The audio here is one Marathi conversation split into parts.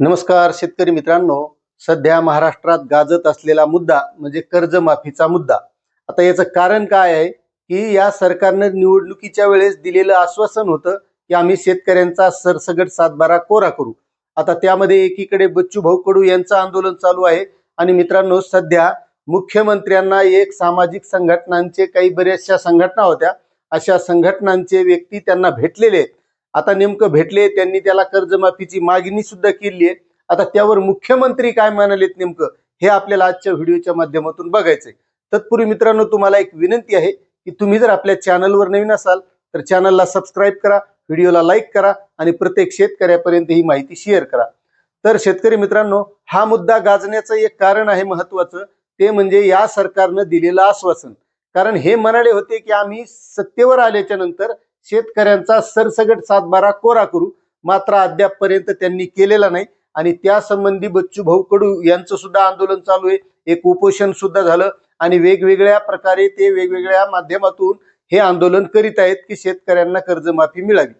नमस्कार शेतकरी मित्रांनो. सध्या महाराष्ट्रात गाजत असलेला मुद्दा म्हणजे कर्जमाफीचा मुद्दा. आता याचं कारण काय आहे की या सरकारनं निवडणुकीच्या वेळेस दिलेलं आश्वासन होतं की आम्ही शेतकऱ्यांचा सरसगट सातबारा कोरा करू. आता त्यामध्ये एकीकडे बच्चू भाऊ कडू यांचं आंदोलन चालू आहे आणि मित्रांनो सध्या मुख्यमंत्र्यांना एक सामाजिक संघटनांचे काही बऱ्याचशा संघटना होत्या. अशा संघटनांचे व्यक्ती त्यांना भेटलेले आहेत. आता नेमकं भेटले त्यांनी त्याला कर्जमाफीची मागणी सुद्धा केली आहे आता त्यावर मुख्यमंत्री काय म्हणालेत नेमकं हे आपल्याला आजच्या व्हिडिओच्या माध्यमातून बघायचंय. तत्पूर्वी मित्रांनो तुम्हाला एक विनंती आहे की तुम्ही जर आपल्या चॅनलवर नवीन असाल तर चॅनलला सबस्क्राईब करा व्हिडिओला लाईक करा आणि प्रत्येक शेतकऱ्यापर्यंत ही माहिती शेअर करा. तर शेतकरी मित्रांनो हा मुद्दा गाजण्याचं एक कारण आहे महत्वाचं ते म्हणजे या सरकारनं दिलेलं आश्वासन. कारण हे म्हणाले होते की आम्ही सत्तेवर आल्याच्यानंतर शेतकऱ्यांचा सरसगट सातबारा कोरा करू. मात्र अद्यापपर्यंत त्यांनी केलेला नाही. आणि त्या संबंधी बच्चू भाऊ कडू यांचं सुद्धा आंदोलन चालू आहे. एक उपोषण सुद्धा झालं. आणि वेगवेगळ्या प्रकारे ते वेगवेगळ्या माध्यमातून हे आंदोलन करीत आहेत की शेतकऱ्यांना कर्जमाफी मिळावी.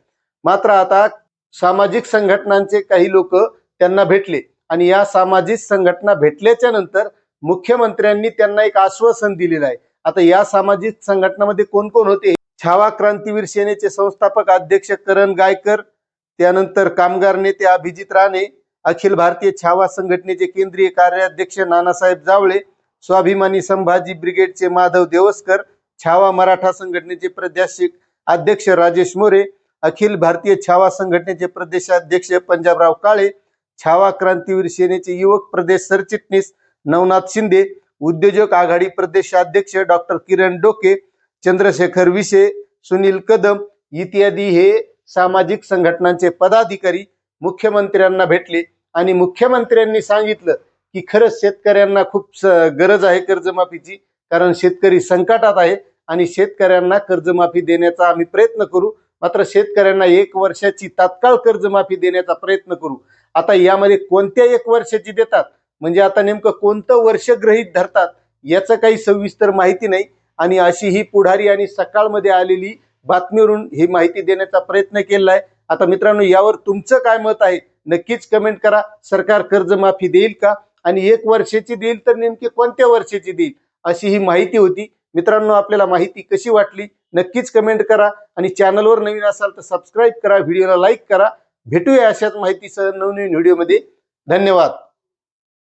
मात्र आता सामाजिक संघटनांचे काही लोक त्यांना भेटले. आणि या सामाजिक संघटना भेटल्याच्या नंतर मुख्यमंत्र्यांनी त्यांना एक आश्वासन दिलेलं आहे. आता या सामाजिक संघटनामध्ये कोण कोण होते छावा क्रांतीवीर सेनेचे संस्थापक अध्यक्ष करण गायकर त्यानंतर कामगार नेते अभिजित राणे अखिल भारतीय छावा संघटनेचे केंद्रीय कार्याध्यक्ष नानासाहेब जावळे स्वाभिमानी संभाजी ब्रिगेडचे माधव देवसकर छावा मराठा संघटनेचे प्रदेशिक अध्यक्ष राजेश मोरे अखिल भारतीय छावा संघटनेचे प्रदेशाध्यक्ष पंजाबराव काळे छावा क्रांतीवीर सेनेचे युवक प्रदेश सरचिटणीस नवनाथ शिंदे उद्योजक आघाडी प्रदेशाध्यक्ष डॉक्टर किरण डोके चंद्रशेखर विशे सुनील कदम इत्यादी हे सामाजिक संघटनांचे पदाधिकारी मुख्यमंत्र्यांना भेटले. आणि मुख्यमंत्र्यांनी सांगितलं की खरंच शेतकऱ्यांना खूप गरज आहे कर्जमाफीची कारण शेतकरी संकटात आहे आणि शेतकऱ्यांना कर्जमाफी देण्याचा आम्ही प्रयत्न करू. मात्र शेतकऱ्यांना एक वर्षाची तात्काळ कर्जमाफी देण्याचा प्रयत्न करू. आता यामध्ये कोणत्या एक वर्षाची देतात? म्हणजे आता नेमकं कोणतं वर्ष गृहीत धरतात? याचं काही सविस्तर माहिती नाही. आणि अशी ही पुढारी आणि सकाळमध्ये आलेली बातमीवरून ही माहिती देण्याचा प्रयत्न केलेला आहे आता मित्रांनो यावर तुमचं काय मत आहे? नक्कीच कमेंट करा. सरकार कर्जमाफी देईल का? आणि एक वर्षाची देईल तर नेमकी कोणत्या वर्षाची देईल? अशी ही माहिती होती. मित्रांनो आपल्याला माहिती कशी वाटली? नक्कीच कमेंट करा. आणि चॅनलवर नवीन असाल तर सबस्क्राईब करा. व्हिडिओला लाईक करा. भेटूया अशाच माहितीसह नवनवीन व्हिडिओमध्ये. धन्यवाद.